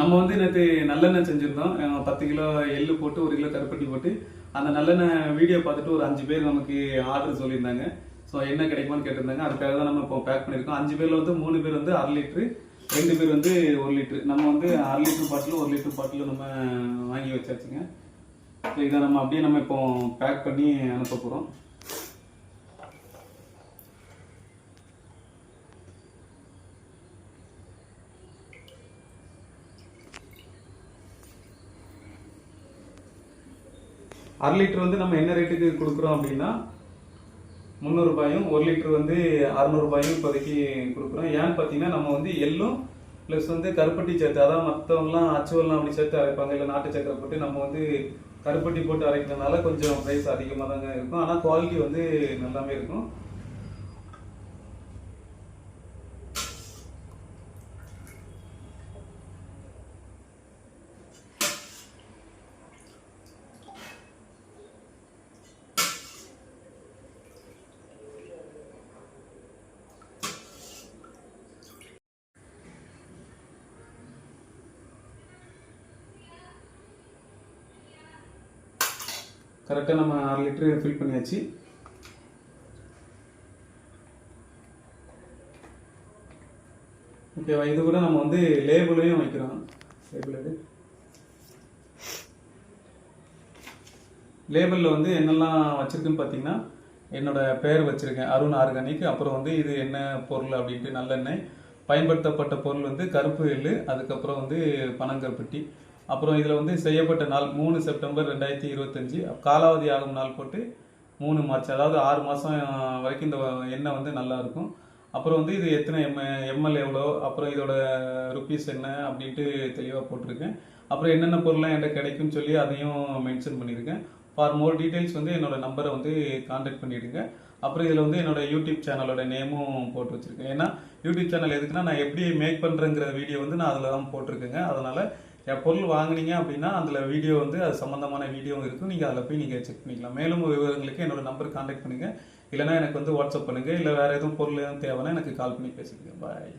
நம்ம வந்து நேற்று நல்லெண்ணெய் செஞ்சுருந்தோம். பத்து கிலோ எள்ளு போட்டு ஒரு கிலோ கருப்பட்டி போட்டு அந்த நல்லெண்ணெய் வீடியோ பார்த்துட்டு ஒரு அஞ்சு பேர் நமக்கு ஆர்டர் சொல்லியிருந்தாங்க. ஸோ என்ன கிடைக்குமான்னு கேட்டிருந்தாங்க. அதுக்காக தான் நம்ம இப்போ பேக் பண்ணியிருக்கோம். அஞ்சு பேரில் வந்து மூணு பேர் வந்து அரை லிட்ரு ரெண்டு பேர் வந்து ஒரு லிட்ரு நம்ம வந்து அரை லிட்ரு பாட்டில் ஒரு லிட்ரு பாட்டில் நம்ம வாங்கி வச்சாச்சுங்க. ஸோ இதை நம்ம அப்படியே நம்ம இப்போ பேக் பண்ணி அனுப்ப போகிறோம் அரை லிட்டர் வந்து நம்ம என்ன ரேட்டுக்கு கொடுக்குறோம் அப்படின்னா முந்நூறுபாயும் ஒரு லிட்டர் வந்து அறநூறுபாயும் இப்போதைக்கு கொடுக்குறோம். ஏன்னு பார்த்தீங்கன்னா நம்ம வந்து எள்ளும் ப்ளஸ் வந்து கருப்பட்டி சேர்த்து அதான் மற்றவங்களாம் அச்சுவல்லாம் அப்படி சேர்த்து அரைப்பாங்க இல்லை நாட்டு சக்கரை போட்டு நம்ம வந்து கருப்பட்டி போட்டு அரைக்கிறதுனால கொஞ்சம் ப்ரைஸ் அதிகமாக தாங்க இருக்கும். ஆனால் குவாலிட்டி வந்து நல்லாவே இருக்கும். கரெக்டாக நம்ம அரை லிட்ரு ஃபில் பண்ணியாச்சு. ஓகேவா இது கூட நம்ம வந்து லேபிளையும் வைக்கிறோம். லேபிள் லேபிளில் வந்து என்னெல்லாம் வச்சிருக்குன்னு பார்த்தீங்கன்னா என்னோட பெயர் வச்சுருக்கேன். அருண் ஆர்கானிக். அப்புறம் வந்து இது என்ன பொருள் அப்படின்ட்டு நல்லெண்ணெய். பயன்படுத்தப்பட்ட பொருள் வந்து கருப்பு எள்ளு அதுக்கப்புறம் வந்து பனங்கருப்பட்டி. அப்புறம் இதில் வந்து செய்யப்பட்ட நாள் மூணு செப்டம்பர் ரெண்டாயிரத்தி இருபத்தஞ்சி. காலாவதி ஆகும் நாள் போட்டு மூணு மார்ச் அதாவது ஆறு மாதம் வரைக்கும் இந்த எண்ணெய் வந்து நல்லா இருக்கும். அப்புறம் வந்து இது எத்தனை எம் எம்எல் எவ்வளோ அப்புறம் இதோட ருப்பீஸ் என்ன அப்படின்ட்டு தெளிவாக போட்டிருக்கேன். அப்புறம் என்னென்ன பொருள்லாம் என்கிட்ட கிடைக்கும்னு சொல்லி அதையும் மென்ஷன் பண்ணியிருக்கேன். ஃபார் மோர் டீட்டெயில்ஸ் வந்து என்னோடய நம்பரை வந்து காண்டாக்ட் பண்ணிவிடுங்க அப்புறம் இதில் வந்து என்னோட யூடியூப் சேனலோட நேமும் போட்டு வச்சுருக்கேன். ஏன்னா யூடியூப் சேனல் எதுக்குன்னா நான் எப்படி மேக் பண்ணுறேங்கிற வீடியோ வந்து நான் அதில் தான் போட்டிருக்கேங்க. அதனால் என் பொருள் வாங்குனீங்க அப்படின்னா அதில் வீடியோ வந்து அது சம்மந்தமான வீடியோ இருக்கும். நீங்கள் அதில் போய் நீங்கள் செக் பண்ணிக்கலாம். மேலும் விவரங்களுக்கு என்னோட நம்பர் காண்டாக்ட் பண்ணுங்கள் இல்லைனா எனக்கு வந்து வாட்ஸ்அப் பண்ணுங்கள் இல்லை வேறு எதுவும் பொருள் எதுவும் தேவைன்னா எனக்கு கால் பண்ணி பேசிக்கோங்க. பாய்